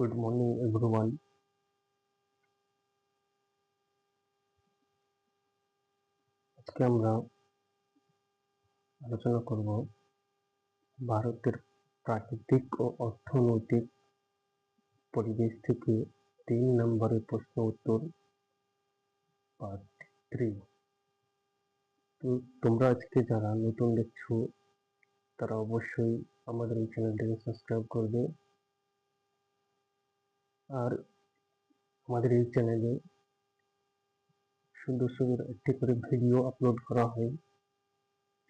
Good morning, everyone. আজকে আমরা আলোচনা করব ভারতের প্রাকৃতিক ও অর্থনৈতিক পরিবেশ থেকে তিন নম্বরের প্রশ্ন উত্তর পার্ট থ্রি তো তোমরা আজকে যারা নতুন দেখছ তারা অবশ্যই আমাদের এই চ্যানেলটিকে সাবস্ক্রাইব করবে আর আমাদের এই চ্যানেলে সুন্দর সুন্দর একটি করে ভিডিও আপলোড করা হয়।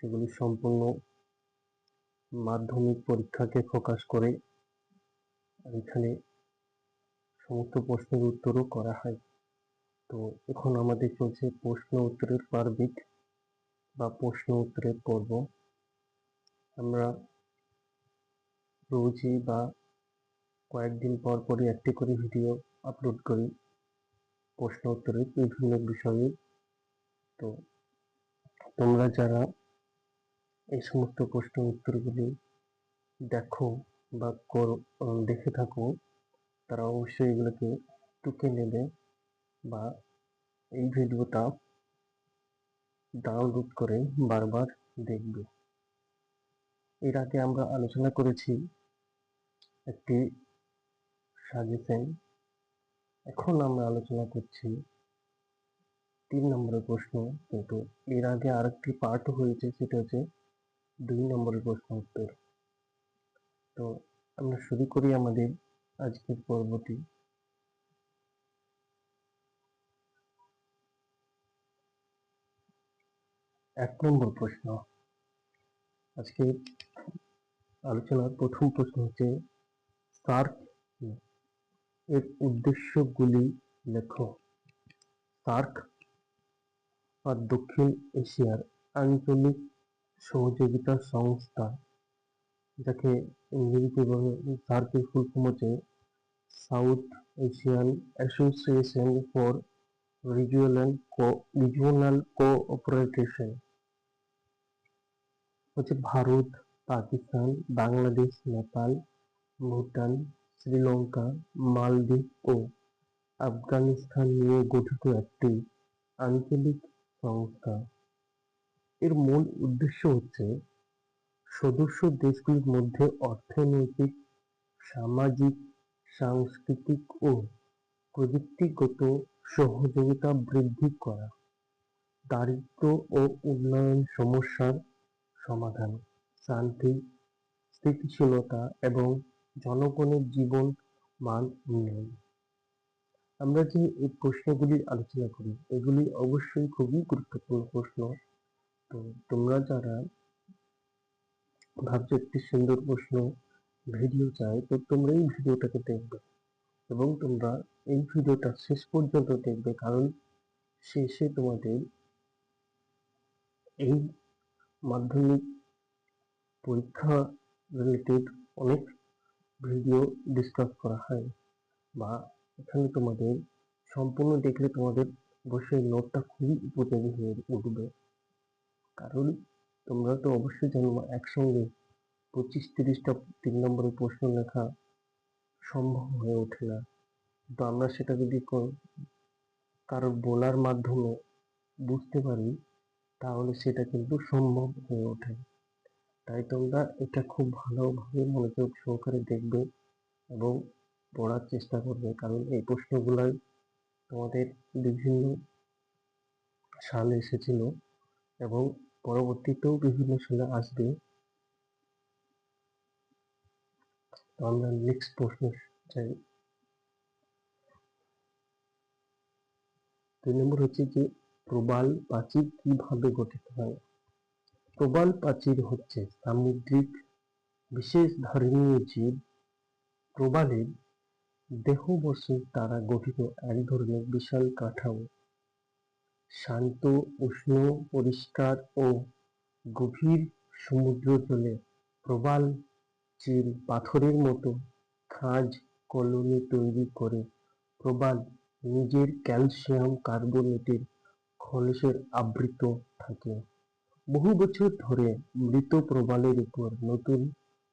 সেগুলি সম্পূর্ণ মাধ্যমিক পরীক্ষাকে ফোকাস করে এখানে সমস্ত প্রশ্নের উত্তরও করা হয়। তো এখন আমাদের চলছে প্রশ্ন উত্তরের পার্বিক বা প্রশ্ন উত্তরের পর্ব। আমরা রোজই বা কয়েকদিন পর পরই একটি করে ভিডিও আপলোড করি। প্রশ্ন উত্তরের বিভিন্ন বিষয়ে। তো তোমরা যারা এই সমস্ত প্রশ্ন উত্তরগুলি দেখো বা করো দেখে থাকো, তারা অবশ্যই এগুলোকে টুকে নেবে বা এই ভিডিওটা ডাউনলোড করে বারবার দেখবে। এর আগে আমরা আলোচনা করেছি একটি সাজেশন এখন আমরা আলোচনা করছি তিন নম্বরের প্রশ্ন। কিন্তু এর আগে আরেকটি পার্ট হয়েছে, সেটা হচ্ছে দুই নম্বরের প্রশ্ন উত্তর। তো আমরা শুরু করি আমাদের আজকের পর্বটি। এক নম্বর প্রশ্ন। আজকে আলোচনার প্রথম প্রশ্ন হচ্ছে, সার্ক? এর উদ্দেশ্যগুলি লেখো। সার্ক আর দক্ষিণ এশিয়ার আঞ্চলিক সহযোগিতা সংস্থা, যাকে ইংরেজিতে বলে সার্কের ফুল হচ্ছে South Asian Association for Regional co, regional cooperation হচ্ছে ভারত, পাকিস্তান, বাংলাদেশ, নেপাল, ভুটান শ্রীলঙ্কা, মালদ্বীপ ও আফগানিস্তান নিয়ে গঠিত একটি আঞ্চলিক সংস্থা। এর মূল উদ্দেশ্য হচ্ছে সদস্য দেশগুলির মধ্যে অর্থনৈতিক, সামাজিক, সাংস্কৃতিক ও প্রযুক্তিগত সহযোগিতা বৃদ্ধি করা, দারিদ্র ও উন্নয়ন সমস্যার সমাধান, শান্তি, স্থিতিশীলতা এবং জনগণের জীবন মান উন্নয়ন আমরা যে এই প্রশ্নগুলি আলোচনা করি, এগুলি অবশ্যই খুবই গুরুত্বপূর্ণ প্রশ্ন। তো তোমরা যারা ভাবছ একটি সুন্দর প্রশ্ন ভিডিও চাই, তো তোমরা এই ভিডিওটাকে দেখবে এবং তোমরা এই ভিডিওটা শেষ পর্যন্ত দেখবে, কারণ শেষে তোমাদের এই মাধ্যমিক পরীক্ষা রিলেটেড অনেক ভিডিও ডিসকাস করা হয় বা এখানে তোমাদের সম্পূর্ণ দেখলে তোমাদের অবশ্যই নোটটা খুবই উপযোগী হয়ে উঠবে। কারণ তোমরা তো অবশ্যই জানো একসঙ্গে পঁচিশ তিরিশটা তিন নম্বরের প্রশ্ন লেখা সম্ভব হয়ে ওঠে না। তো আমরা সেটা যদি কারোর বলার মাধ্যমে বুঝতে পারি, তাহলে সেটা কিন্তু সম্ভব হয়ে ওঠে। তাই তোমরা এটা খুব ভালোভাবে মনোযোগ সহকারে দেখবে এবং পড়ার চেষ্টা করবে। কারণ এই প্রশ্নগুলাই তোমাদের বিভিন্ন সালে এসেছিল এবং পরবর্তীতেও বিভিন্ন সালে আসবে। তো আমরা নেক্সট প্রশ্ন চাই। দুই নম্বর হচ্ছে যে প্রবাল প্রাচীর কীভাবে গঠিত হয়? প্রবাল প্রাচীর হচ্ছে সামুদ্রিক, বিশেষ ধর্মীয় জীব। প্রবালের দেহবশে তারা গঠিত এক ধরনের বিশাল কাঠামো। শান্ত, উষ্ণ, পরিষ্কার ও গভীর সমুদ্র জলে প্রবাল চিল পাথরের মতো খাঁজ কলোনি তৈরি করে প্রবাল নিজের ক্যালসিয়াম কার্বনেটের খলসের আবৃত থাকে। বহু বছর ধরে মৃত প্রবালের উপর নতুন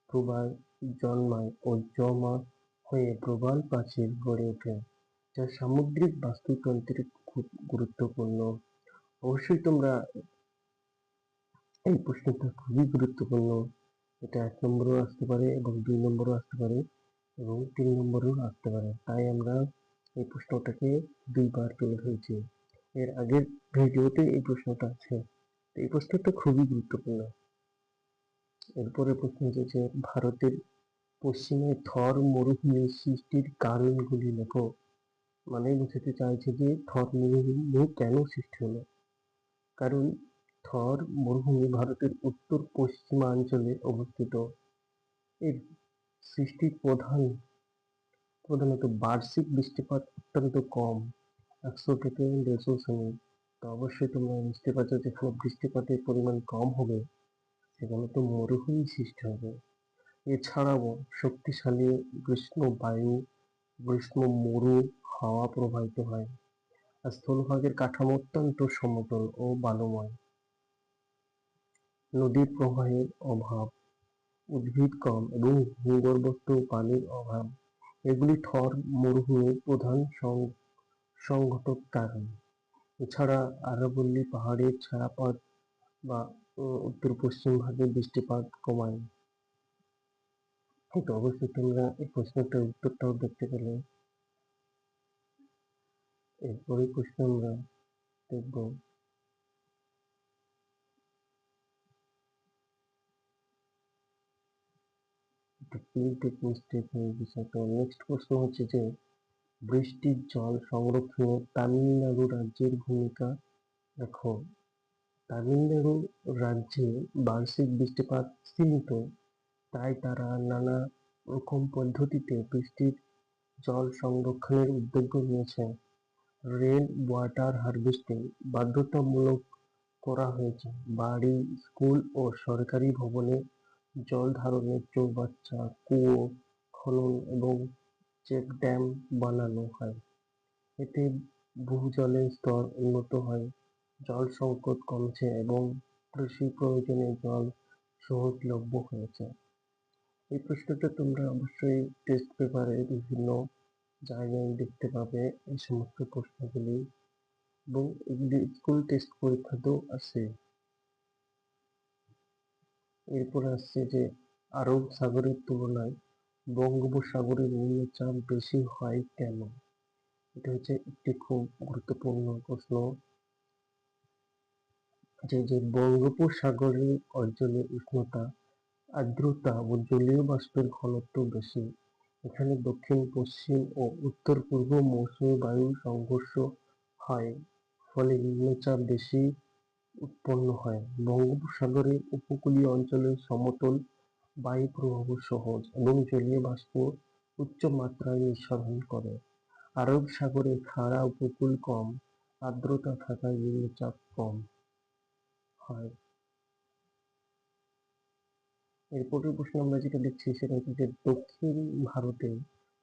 প্রবাল জন্মায় ও জমা হয়ে প্রবাল প্রাচীর গড়ে ওঠে, যা সামুদ্রিক বাস্তুতন্ত্রে খুব গুরুত্বপূর্ণ। অবশ্যই তোমরা এই প্রশ্নটা খুবই গুরুত্বপূর্ণ। এটা এক নম্বরও আসতে পারে এবং দুই নম্বরও আসতে পারে এবং তিন নম্বরেও আসতে পারে। তাই আমরা এই প্রশ্নটাকে দুইবার তুলে ধরেছি। এর আগের ভিডিওতে এই প্রশ্নটা আছে। এই প্রশ্নটা খুবই গুরুত্বপূর্ণ। এরপরে প্রশ্ন হচ্ছে ভারতের পশ্চিমে থর মরুভূমি সৃষ্টির কারণগুলি লেখো। মানে বোঝাতে চাইছে যে, থর মরুভূমি কেন সৃষ্টি হলো? কারণ থর মরুভূমি ভারতের উত্তর পশ্চিমাঞ্চলে অবস্থিত। এর সৃষ্টির প্রধান, প্রধানত বার্ষিক বৃষ্টিপাত অত্যন্ত কম, একশো থেকে দেড়শো সেমি তো অবশ্যই তোমরা বুঝতে পারছ যেখানে বৃষ্টিপাতের পরিমাণ কম হবে সেখানে তো মরুভূমি সৃষ্টি হবে। এছাড়াও শক্তিশালী গ্রীষ্ম বায়ু গ্রীষ্ম মরু হাওয়া প্রবাহিত হয় আর স্থলভাগের কাঠামো অত্যন্ত সমতল ও বালুময়। নদীর প্রবাহের অভাব, উদ্ভিদ কম এবং ভূগর্ভস্থ পানির অভাব, এগুলি থর মরুভূমির প্রধান সংঘটক কারণ। এছাড়া আরাবল্লী পাহাড়ের ছায়াপথ বা উত্তর পশ্চিম ভাগে বৃষ্টিপাত কমায়। তো অবশ্যই তোমরা এই প্রশ্নটার উত্তরটাও দেখতে পেলে। এরপরে প্রশ্ন আমরা দেখব। বিষয়টা। নেক্সট প্রশ্ন হচ্ছে যে বৃষ্টির জল সংরক্ষণে তামিলনাড়ু রাজ্যের ভূমিকা দেখো তামিলনাড়ু রাজ্যে বার্ষিক বৃষ্টিপাত সীমিত, তাই তারা নানা রকম পদ্ধতিতে বৃষ্টির জল সংরক্ষণের উদ্যোগ নিয়েছে। রেন ওয়াটার হারভেস্টিং বাধ্যতামূলক করা হয়েছে। বাড়ি, স্কুল ও সরকারি ভবনে জল ধারণের চৌবাচ্চা, কুয়ো, খনন এবং চেক ড্যাম বানানো হয়। এতে ভূজলের স্তর উন্নত হয়, জল সংকট কমছে এবং কৃষি প্রয়োজনে জল সহজলভ্য হয়েছে। এই প্রশ্নটা তোমরা অবশ্যই টেস্ট পেপারে বিভিন্ন জায়গায় দেখতে পাবে এই সমস্ত প্রশ্নগুলি এবং এগুলি স্কুল টেস্ট পরীক্ষাতেও আসে। এরপরে আসছে যে আরব সাগরের তুলনায় বঙ্গোপসাগরের নিম্নচাপ বেশি হয় কেন? এটা হচ্ছে একটি খুব গুরুত্বপূর্ণ প্রশ্ন। যে যে বঙ্গোপসাগরের অঞ্চলে উষ্ণতা, আর্দ্রতা ও জলীয় বাষ্পের ঘনত্ব বেশি, এখানে দক্ষিণ, পশ্চিম ও উত্তর পূর্ব মৌসুমী বায়ু সংঘর্ষ হয়, ফলে নিম্নচাপ বেশি উৎপন্ন হয়। বঙ্গোপসাগরের উপকূলীয় অঞ্চলের সমতল বায়ু প্রবাহ সহজ এবং জলীয় বাষ্প উচ্চ মাত্রায় নিঃসরণ করে। আরব সাগরে খাড়া উপকূল কম, আর্দ্রতা থাকায় নিম্নচাপ কম হয়। এরপরের প্রশ্ন আমরা যেটা দেখছি সেটা হচ্ছে যে দক্ষিণ ভারতে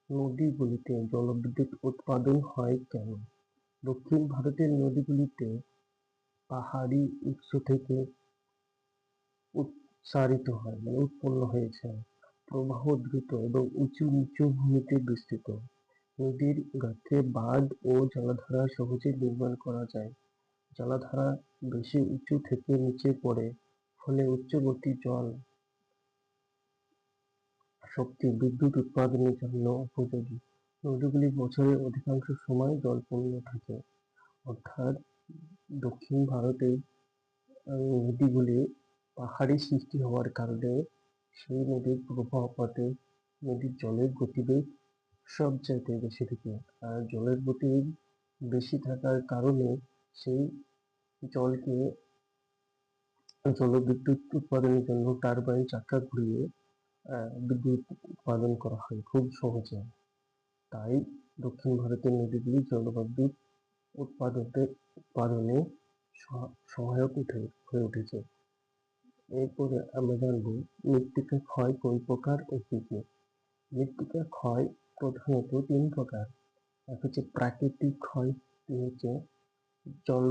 নদীগুলিতে জলবিদ্যুৎ উৎপাদন হয় কেন? দক্ষিণ ভারতের নদীগুলিতে পাহাড়ি উৎস থেকে উৎসারিত হয় মানে উৎপন্ন হয়েছে। প্রবাহ দ্রুত এবং উঁচু নিচু ভূমিতে বিস্তৃত। নদীর গাত্রে বাঁধ ও জলাধারা সহজে নির্মাণ করা যায়। জলাধারা বেশি উঁচু থেকে নিচে পড়ে, ফলে উচ্চ গতির জল শক্তি বিদ্যুৎ উৎপাদনের জন্য উপযোগী। নদীগুলি বছরের অধিকাংশ সময় জলপূর্ণ থাকে। অর্থাৎ দক্ষিণ ভারতে নদীগুলি পাহাড়ি সৃষ্টি হওয়ার কারণে সেই নদীর প্রবাহ পথে নদীর জলের গতিবেগ সব জায়গায় বেশি থাকে। আর জলের গতিবেগ বেশি থাকার কারণে সেই জলকে জলবিদ্যুৎ উৎপাদনের জন্য টারবাইন চাকা ঘুরিয়ে বিদ্যুৎ উৎপাদন করা হয় খুব সহজে। তাই দক্ষিণ ভারতের নদীগুলি জলবিদ্যুৎ উৎপাদনের উৎপাদনে সহ- সহায়ক উঠে, হয়ে উঠেছে। এরপরে আমরা জানব মৃত্তিকা ক্ষয় কোন প্রকার ও কি কি। মৃত্তিকা ক্ষয় প্রধানত তিন প্রকার। এক হচ্ছে প্রাকৃতিক ক্ষয় তিন হচ্ছে জল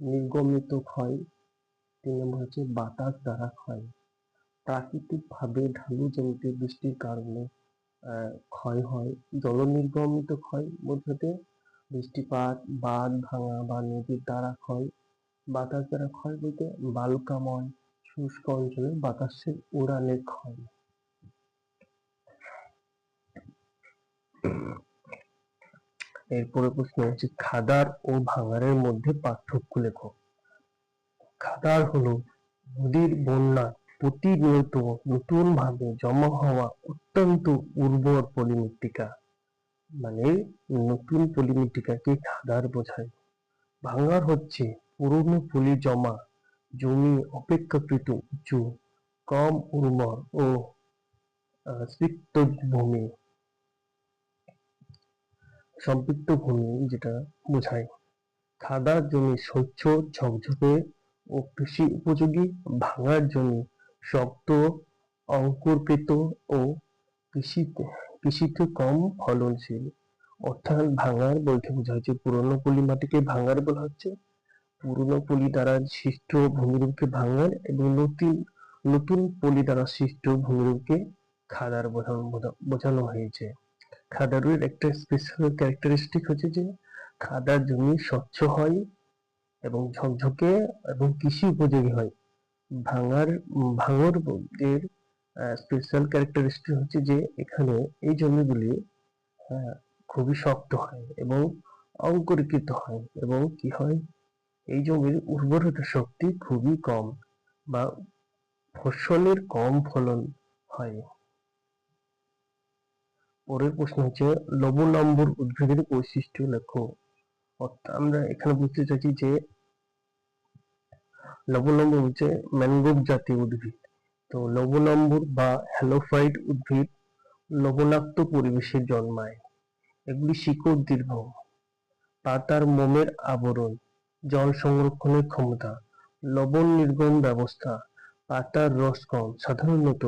নির্গমিত ক্ষয়, তিন নম্বর হচ্ছে বাতাস দ্বারা ক্ষয়। প্রাকৃতিকভাবে ঢালু জমিতে বৃষ্টির কারণে ক্ষয় হয়। জল নির্গমিত ক্ষয় বোঝাতে বৃষ্টিপাত, বাঁধ ভাঙা বা নদীর দ্বারা ক্ষয় বাতাস দ্বারা ক্ষয় বলতে বালুকাময় শুষ্ক অঞ্চলে বাতাসের উড়ানের ক্ষয়। এরপরে প্রশ্ন হচ্ছে, খাদার ও ভাঙারের মধ্যে পার্থক্য লেখো। খাদার হলো নদীর বন্যা প্রতিনিয়ত নতুন ভাবে জমা হওয়া অত্যন্ত উর্বর পলিমৃত্তিকা। মানে নতুন পলিমৃত্তিকাকে খাদার বোঝায়। ভাঙার হচ্ছে পুরনো পলি জমা, জমি অপেক্ষাকৃত উঁচু, কম উর্বর ও ভূমি। সম্পৃক্ত ভূমি যেটা বোঝায়। খাদার জমি স্বচ্ছ, ঝকঝকে ও কৃষি উপযোগী। ভাঙার জমি শক্ত অঙ্কুরকৃত ও কৃষিতে কৃষিতে কম ফলনশীল। অর্থাৎ ভাঙার বলতে বোঝা হচ্ছে পুরনো পলি মাটিকে ভাঙার বলা হচ্ছে। পুরনো পলি দ্বারা সৃষ্ট ভূমিরূপকে ভাঙার এবং নতুন নতুন পলি দ্বারা সৃষ্ট ভূমিরূপকে খাদার বোঝানো হয়েছে। খাদারের একটা স্পেশাল ক্যারেক্টারিস্টিক হচ্ছে যে খাদার জমি স্বচ্ছ হয় এবং ঝকঝকে এবং কৃষি উপযোগী হয়। ভাঙার ভাঙর এর স্পেশাল ক্যারেক্টারিস্টিক হচ্ছে যে এখানে এই জমিগুলি খুবই শক্ত হয় এবং অঙ্কুরিত হয় এবং কি হয়? এই জমির উর্বরতা শক্তি খুবই কম বা ফসলের কম ফলন হয়। পরের প্রশ্ন হচ্ছে, লবণাম্বর উদ্ভিদের বৈশিষ্ট্য লেখো। আমরা এখানে বুঝতে চাইছি যে লবণাম্বর হচ্ছে ম্যানগ্রোভ জাতীয় উদ্ভিদ। তো লবণাম্বর বা হ্যালোফাইট উদ্ভিদ লবণাক্ত পরিবেশে জন্মায়। এগুলি শিকড় দীর্ঘ, পাতার মোমের আবরণ জল সংরক্ষণের ক্ষমতা, লবণ নির্গম ব্যবস্থা পাতার রস কম। সাধারণত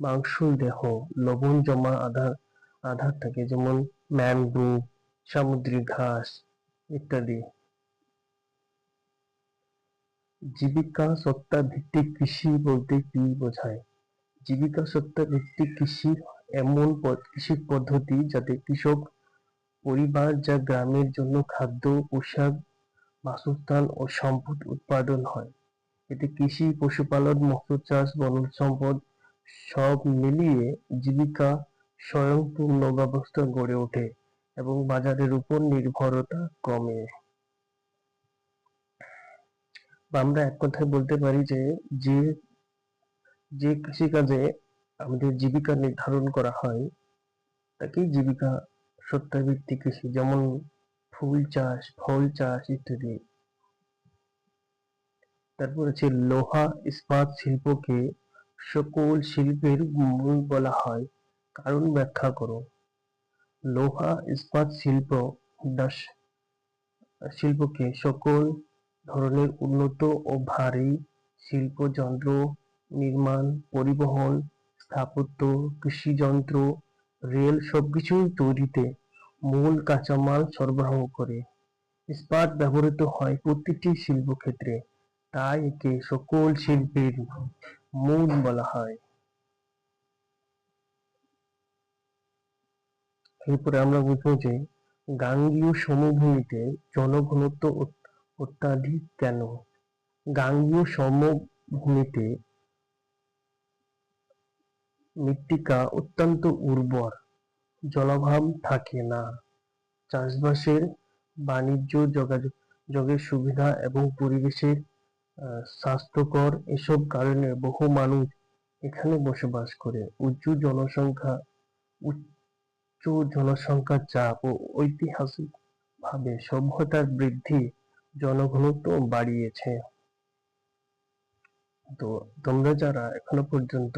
মাংসল দেহ লবণ জমা আধার আধার থাকে, যেমন ম্যানগ্রোভ, সামুদ্রিক ঘাস ইত্যাদি। জীবিকা সত্তা ভিত্তিক কৃষি বলতে কি বোঝায়? জীবিকা সত্তা ভিত্তিক কৃষি এমন কৃষি পদ্ধতি যাতে কৃষক পরিবার যা গ্রামের জন্য খাদ্য পোশাক বাসস্থান ও সম্পদ উৎপাদন হয়। এতে কৃষি, পশুপালন মৎস্য চাষ বনজ সম্পদ সব মিলিয়ে জীবিকা স্বয়ংপূর্ণ ব্যবস্থা গড়ে ওঠে এবং বাজারের উপর নির্ভরতা কমে। আমরা এক কথায় বলতে পারি যে যে যে কৃষিকাজে আমাদের জীবিকা নির্ধারণ করা হয়, তাকেই জীবিকা সত্তাভিত্তিক কৃষি যেমন ফুল চাষ, ফল চাষ ইত্যাদি। তারপর আছে লোহা ইস্পাত শিল্পকে সকল শিল্পের মূল বলা হয়। কারণ ব্যাখ্যা করো। লোহা ইস্পাত শিল্প দাস, শিল্পকে সকল ধরনের উন্নত ও ভারী শিল্প যন্ত্র নির্মাণ, পরিবহন, স্থাপত্য, কৃষি যন্ত্র, রেল সবকিছুই তৈরিতে মূল কাঁচামাল সরবরাহ করে। ইস্পাত ব্যবহৃত হয় প্রতিটি শিল্পক্ষেত্রে, তাই একে সকল শিল্পের মূল বলা হয়। এরপরে আমরা বুঝব যে গাঙ্গীয় সমভূমিতে জনঘনত্ব অত- অত্যাধিক কেন? গাঙ্গীয় সমভূমিতে মৃত্তিকা অত্যন্ত উর্বর। জলাভাব থাকে না। চাষবাসের বাণিজ্য, যোগাযোগ, যোগের সুবিধা এবং পরিবেশের স্বাস্থ্যকর এসব কারণে বহু মানুষ এখানে বসবাস করে। উচ্চ জনসংখ্যা, উচ্চ জনসংখ্যার চাপ ও ঐতিহাসিক ভাবে সভ্যতার বৃদ্ধি জনঘনত্ব বাড়িয়েছে। তো তোমরা যারা এখনও পর্যন্ত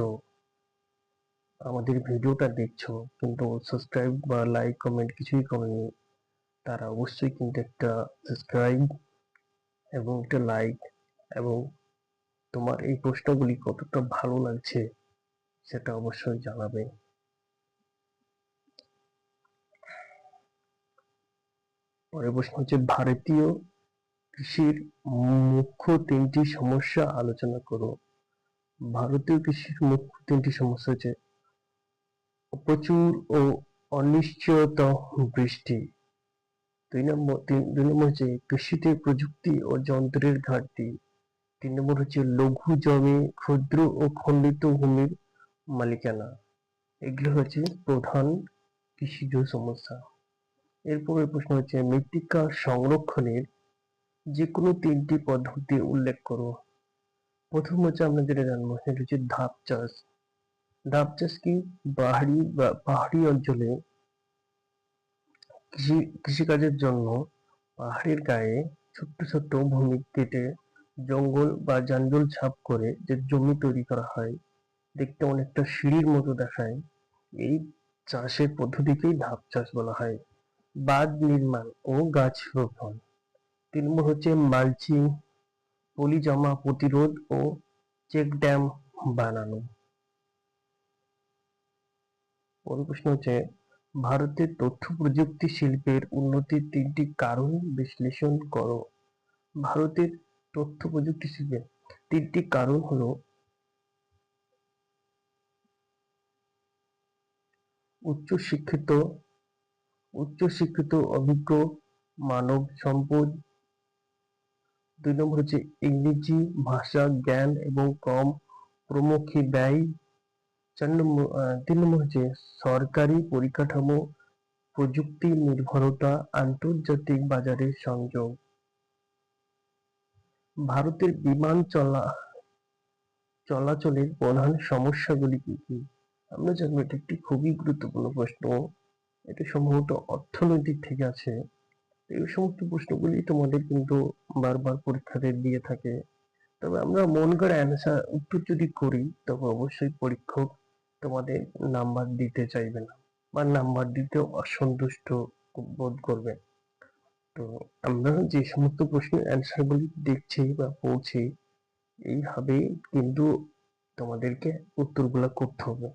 আমাদের ভিডিওটা দেখছ, কিন্তু সাবস্ক্রাইব বা লাইক কমেন্ট কিছুই করেনি। তারা অবশ্যই কিন্তু একটা সাবস্ক্রাইব এবং একটা লাইক এবং তোমার এই প্রশ্নগুলি কতটা ভালো লাগছে সেটা অবশ্যই জানাবে। পরের প্রশ্ন হচ্ছে, ভারতীয় কৃষির মুখ্য তিনটি সমস্যা আলোচনা করো। ভারতীয় কৃষির মুখ্য তিনটি সমস্যা হচ্ছে প্রচুর ও অনিশ্চয়তা বৃষ্টি। দুই নম্বর, তিন, দুই নম্বর হচ্ছে কৃষিতে প্রযুক্তি ও যন্ত্রের ঘাটতি। তিন নম্বর হচ্ছে লঘু জমি, ক্ষুদ্র ও খণ্ডিত ভূমির মালিকানা। এগুলো হচ্ছে প্রধান কৃষিজ সমস্যা। এরপরের প্রশ্ন হচ্ছে, মৃত্তিকা সংরক্ষণের যে কোনো তিনটি পদ্ধতি উল্লেখ করো। প্রথম হচ্ছে আমরা যেটা জানব, সেটা হচ্ছে ধাপ চাষ। ধাপ চাষ কি পাহাড়ি বা পাহাড়ি অঞ্চলে কৃষি, কৃষিকাজের জন্য পাহাড়ের গায়ে ছোট্ট ছোট্ট ভূমি কেটে জঙ্গল বা জঞ্গল ছাপ করে যে জমি তৈরি করা হয়, দেখতে অনেকটা সিঁড়ির মতো দেখায়। এই চাষের পদ্ধতিকেই ধাপ চাষ বলা হয়। বাঁধ নির্মাণ ও গাছ রোপণ। তিন নম্বর হচ্ছে মালচিং, পলি জমা, প্রতিরোধ ও চেক ড্যাম বানানো। পরের প্রশ্ন হচ্ছে, ভারতের তথ্য প্রযুক্তি শিল্পের উন্নতির তিনটি কারণ বিশ্লেষণ করো। ভারতের তথ্য প্রযুক্তি শিল্পের তিনটি কারণ হলো উচ্চ শিক্ষিত উচ্চ শিক্ষিত অভিজ্ঞ, মানব সম্পদ। দুই নম্বর হচ্ছে ইংরেজি ভাষা জ্ঞান এবং কম প্রমুখী ব্যয়। চার নম্বর তিন নম্বর হচ্ছে সরকারি পরিকাঠামো প্রযুক্তি নির্ভরতা আন্তর্জাতিক বাজারের সংযোগ ভারতের বিমান চলা চলাচলের প্রধান সমস্যাগুলি কি কি আমরা জানব এটা একটি খুবই গুরুত্বপূর্ণ প্রশ্ন। এটা সম্ভবত অর্থনৈতিক থেকে আছে। এই সমস্ত প্রশ্নগুলি তোমাদের কিন্তু বারবার পরীক্ষাতে দিয়ে থাকে। তবে আমরা মন করে অ্যান্সার উত্তর যদি করি, তবে অবশ্যই পরীক্ষক তোমাদের নাম্বার দিতে চাইবে না বা নাম্বার দিতে অসন্তুষ্ট বোধ করবে। তো আমরা যে সমস্ত প্রশ্নের অ্যান্সার গুলি দেখছি বা পড়ছি এইভাবে কিন্তু তোমাদেরকে উত্তরগুলো করতে হবে।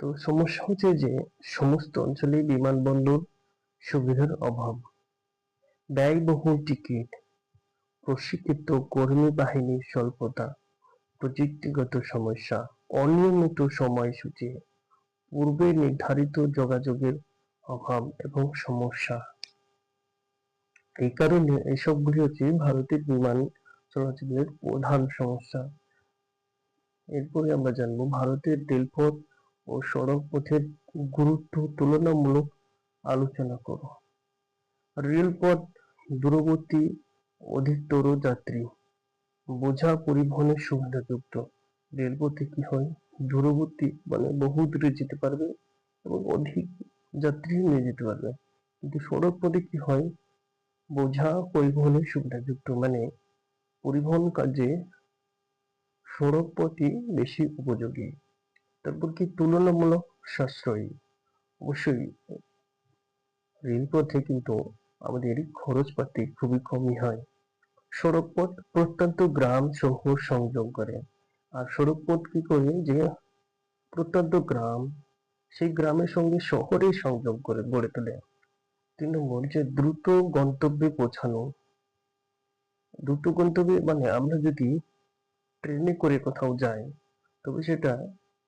তো সমস্যা হচ্ছে যে সমস্ত অঞ্চলে বিমানবন্দর সুবিধার অভাব। ব্যয়বহুল টিকিট, প্রশিক্ষিত কর্মী বাহিনীর স্বল্পতা, প্রযুক্তিগত সমস্যা অনিয়মিত সময়সূচি, পূর্বে নির্ধারিত যোগাযোগের অভাব এবং সমস্যা। এই কারণে এসবগুলি হচ্ছে ভারতের বিমান চলাচলের প্রধান সমস্যা। এরপরে আমরা জানব ভারতের রেলপথ ও সড়ক পথের গুরুত্ব তুলনামূলক আলোচনা করো। রেলপথ দূরবর্তী, অধিকতর যাত্রী, বোঝা পরিবহনের সুবিধাযুক্ত রেলপথে কি হয়? দূরবর্তী মানে বহু দূরে যেতে পারবে এবং অধিক যাত্রী নিয়ে যেতে পারবে। কিন্তু সড়ক পথে কি হয়? বোঝা পরিবহনের সুবিধাযুক্ত মানে পরিবহন কাজে সড়ক পথই বেশি উপযোগী। তারপর কি তুলনামূলক সাশ্রয়ী? অবশ্যই রেলপথে কিন্তু আমাদের খরচপাতি খুবই কমই হয়। সড়ক পথ প্রত্যন্ত গ্রাম শহর সংযোগ করে। আর সড়ক পথ কি করে? যে প্রত্যন্ত গ্রাম, সেই গ্রামের সঙ্গে শহরের সংযোগ করে, গড়ে তোলে। তিন নম্বর, যে দ্রুত গন্তব্যে পৌঁছানো। দ্রুত গন্তব্যে মানে আমরা যদি ট্রেনে করে কোথাও যাই, তবে সেটা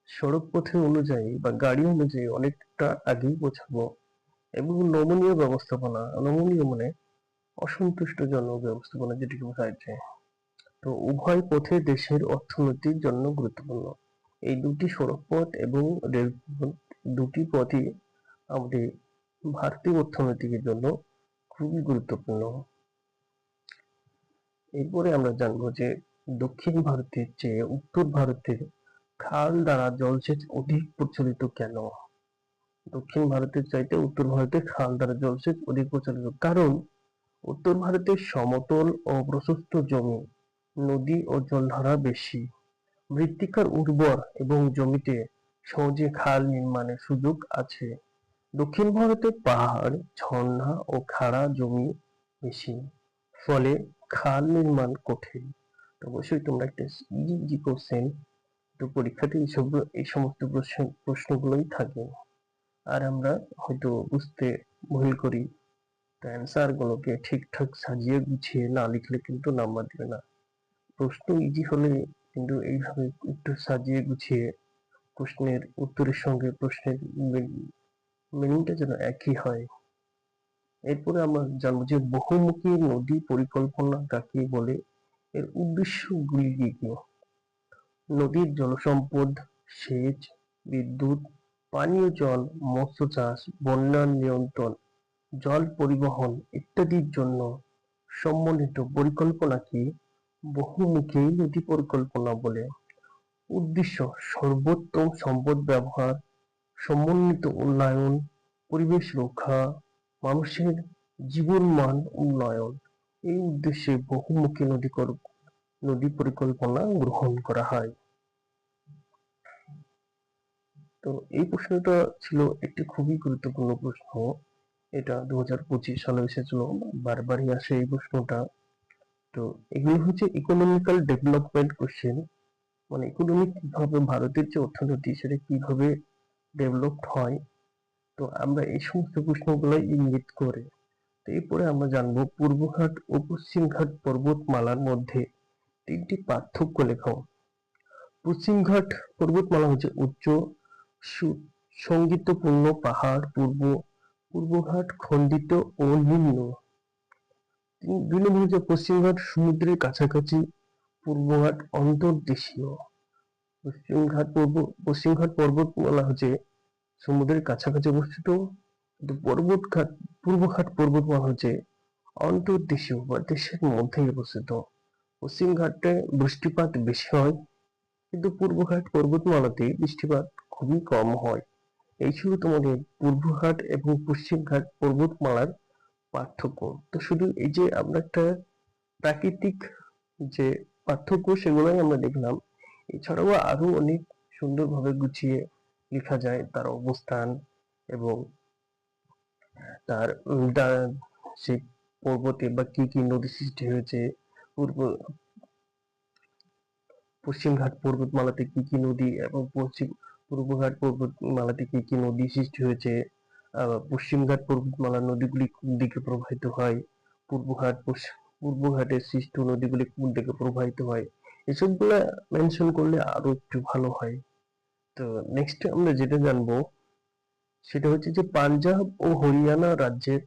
সড়ক পথে অনুযায়ী বা গাড়ি অনুযায়ী অনেকটা আগেই পৌঁছাবো। এবং নমনীয় ব্যবস্থাপনা, নমনীয় মানে অসন্তুষ্টজনক ব্যবস্থাপনা যেটিকে বোঝাচ্ছে তো উভয় পথে দেশের অর্থনীতির জন্য গুরুত্বপূর্ণ। এই দুটি সড়ক পথ এবং রেলপথ দুটি পথই আমাদের ভারতীয় অর্থনীতির জন্য খুবই গুরুত্বপূর্ণ। এরপরে আমরা জানব যে দক্ষিণ ভারতের চেয়ে উত্তর ভারতের খাল দ্বারা জলসেচ অধিক প্রচলিত কেন? দক্ষিণ ভারতের চাইতে উত্তর ভারতে খাল দ্বারা জলসেচ অধিক প্রচলিত। কারণ উত্তর ভারতের সমতল ও প্রশস্ত জমি নদী ও জলধারা বেশি। মৃত্তিকার উর্বর এবং জমিতে সহজে খাল নির্মাণের সুযোগ আছে। দক্ষিণ ভারতে পাহাড়, ঝর্ণা ও খাড়া জমি বেশি, ফলে খাল নির্মাণ কঠিন। অবশ্যই তোমরা একটা ইজি কোশ্চেন তো পরীক্ষাতে এইসব এই সমস্ত প্রশ্ন, প্রশ্নগুলোই থাকে। আর আমরা হয়তো বুঝতে ভুল করি, তো অ্যান্সারগুলোকে ঠিকঠাক সাজিয়ে গুছিয়ে না লিখলে কিন্তু নাম্বার দেবে না। প্রশ্ন ইজি হলে কিন্তু এইভাবে একটু সাজিয়ে গুছিয়ে প্রশ্নের উত্তরের সঙ্গে প্রশ্নের মিনিংটা যেন একই হয়। এরপরে আমরা জানব যে বহুমুখী নদী পরিকল্পনা কাকে বলে? এর উদ্দেশ্যগুলি কি কি? নদীর জলসম্পদ, সেচ, বিদ্যুৎ, পানীয় জল, মৎস্য চাষ, বন্যা নিয়ন্ত্রণ, জল পরিবহন ইত্যাদির জন্য সম্বন্ধিত পরিকল্পনাকে বহুমুখী নদী পরিকল্পনা বলে উদ্দেশ্য সর্বোত্তম সম্পদ ব্যবহার, সমন্বিত উন্নয়ন, পরিবেশ রক্ষা, মানুষের জীবন মান উন্নয়ন। এই উদ্দেশ্যে বহুমুখী নদী নদী পরিকল্পনা গ্রহণ করা হয়। তো এই প্রশ্নটা ছিল একটি খুবই গুরুত্বপূর্ণ প্রশ্ন। এটা দু হাজার পঁচিশ সালে এসেছিল। বারবারই আসে এই প্রশ্নটা। তো এগুলো হচ্ছে ইকোনমিক্যাল ডেভেলপমেন্ট কোশ্চেন মানে ইকোনমিক কীভাবে ভারতের যে অর্থনীতি সেটা কীভাবে ডেভেলপড হয়। তো আমরা এই সমস্ত প্রশ্নগুলো ইঙ্গিত করে, তো এরপরে আমরা জানব পূর্বঘাট ও পশ্চিমঘাট পর্বতমালার মধ্যে তিনটি পার্থক্য লেখাও পশ্চিমঘাট পর্বতমালা হচ্ছে উচ্চ সঙ্গীতপূর্ণ পাহাড়, পূর্ব, পূর্বঘাট খণ্ডিত ও নিম্ন। নম্বর পশ্চিমঘাট সমুদ্রের কাছাকাছি পূর্বঘাট অন্তর্দেশীয়। পশ্চিমঘাট পর্ব, পশ্চিমঘাট পর্বতমালা হচ্ছে সমুদ্রের কাছাকাছি অবস্থিত। কিন্তু পর্বতঘাট, পূর্বঘাট পর্বতমালা হচ্ছে অন্তর্দেশীয় বা দেশের মধ্যেই অবস্থিত। পশ্চিমঘাটে বৃষ্টিপাত বেশি হয়, কিন্তু পূর্বঘাট পর্বতমালাতে বৃষ্টিপাত খুবই কম হয়। এই ছিল তোমাদের পূর্বঘাট এবং পশ্চিমঘাট পর্বতমালার পার্থক্য। তো শুধু এই যে আমরা একটা প্রাকৃতিক যে পার্থক্য সেগুলোই আমরা দেখলাম, এছাড়াও আরও অনেক সুন্দরভাবে গুছিয়ে লেখা যায় তার অবস্থান এবং তার সেই পর্বতে বা কি কি নদী সৃষ্টি হয়েছে, পূর্ব পশ্চিমঘাট পর্বতমালাতে কি কি নদী এবং পশ্চিম পূর্বঘাট পর্বতমালাতে কি কি নদী সৃষ্টি হয়েছে পশ্চিমঘাট পর্বতমালার নদীগুলি কোন দিকে প্রবাহিত হয়? পূর্বঘাট পূর্বঘাটের সৃষ্ট নদীগুলি কোন দিকে প্রবাহিত হয়? এসবগুলো মেনশন করলে আরও একটু ভালো হয়। তো নেক্সট আমরা যেটা জানব, সেটা হচ্ছে যে পাঞ্জাব ও হরিয়ানা রাজ্যের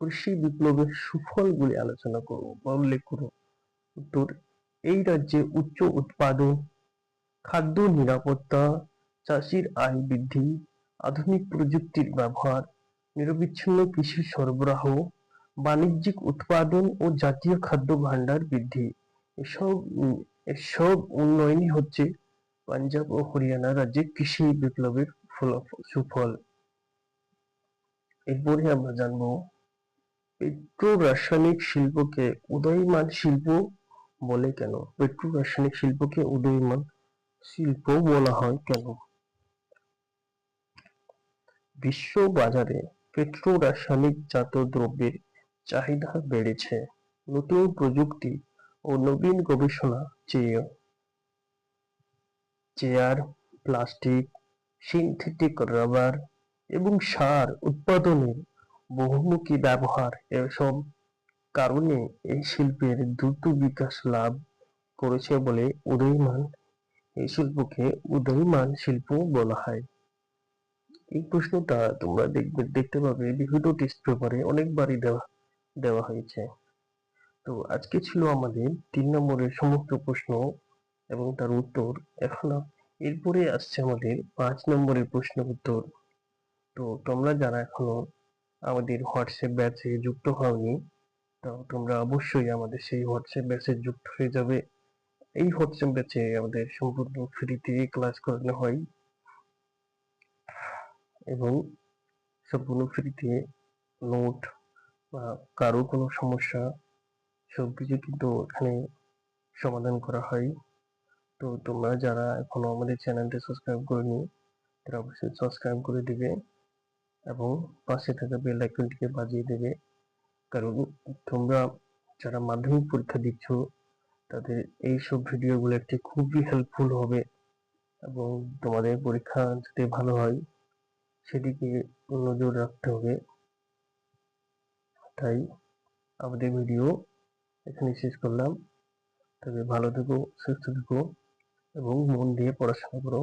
কৃষি বিপ্লবের সুফলগুলি আলোচনা করব বা উল্লেখ করব উত্তর, এই রাজ্যে উচ্চ উৎপাদন, খাদ্য নিরাপত্তা, চাষির আয় বৃদ্ধি আধুনিক প্রযুক্তির ব্যবহার, নিরবিচ্ছিন্ন কৃষি সরবরাহ, বাণিজ্যিক উৎপাদন ও জাতীয় খাদ্য ভাণ্ডার বৃদ্ধি। এসব এসব উন্নয়নই হচ্ছে পাঞ্জাব ও হরিয়ানা রাজ্যে কৃষি বিপ্লবের ফলাফল সুফল। এরপরে আমরা জানব পেট্রো রাসায়নিক শিল্পকে উদয়মান শিল্প বলে কেন? পেট্রো রাসায়নিক শিল্পকে উদয়মান শিল্প বলা হয় কেন? বিশ্ব বাজারে পেট্রো রাসায়নিক জাত দ্রব্যের চাহিদা বেড়েছে। নতুন প্রযুক্তি ও নবীন গবেষণা চেয়ে চেয়ার, প্লাস্টিক, সিনথেটিক রাবার এবং সার উৎপাদনের বহুমুখী ব্যবহার এসব কারণে এই শিল্পের দ্রুত বিকাশ লাভ করেছে বলে উদীয়মান এই শিল্পকে উদীয়মান শিল্প বলা হয়। এই প্রশ্নটা তোমরা দেখবে, দেখতে পাবে। বিভিন্ন টেস্ট পেপারে অনেকবারই দেওয়া দেওয়া হয়েছে। তো আজকে ছিল আমাদের তিন নম্বরের সমস্ত প্রশ্ন এবং তার উত্তর। এখন এরপরে আসছে আমাদের পাঁচ নম্বরের প্রশ্ন উত্তর। তো তোমরা যারা এখনও আমাদের হোয়াটসঅ্যাপ ব্যাচে যুক্ত হওনি তো তোমরা অবশ্যই আমাদের সেই হোয়াটসঅ্যাপ ব্যাচে যুক্ত হয়ে যাবে। এই হোয়াটসঅ্যাপ ব্যাচে আমাদের সম্পূর্ণ ফ্রিতে ক্লাস করানো হয়। এবং সম্পূর্ণ ফ্রিতে নোট বা কারও কোনো সমস্যা সবকিছু কিন্তু এখানে সমাধান করা হয়। তো তোমরা যারা এখনও আমাদের চ্যানেলটি সাবস্ক্রাইব করেনি, তারা অবশ্যই সাবস্ক্রাইব করে দিবে এবং পাশে থাকা বেল আইকনটিকে বাজিয়ে দেবে। কারণ তোমরা যারা মাধ্যমিক পরীক্ষা দিচ্ছ, তাদের এইসব ভিডিওগুলো একটি খুবই হেল্পফুল হবে এবং তোমাদের পরীক্ষা যাতে ভালো হয় সেদিকে নজর রাখতে হবে। তাই আমাদের ভিডিও এখানে শেষ করলাম। তবে ভালো থেকো, সুস্থ থেকো এবং মন দিয়ে পড়াশোনা করো।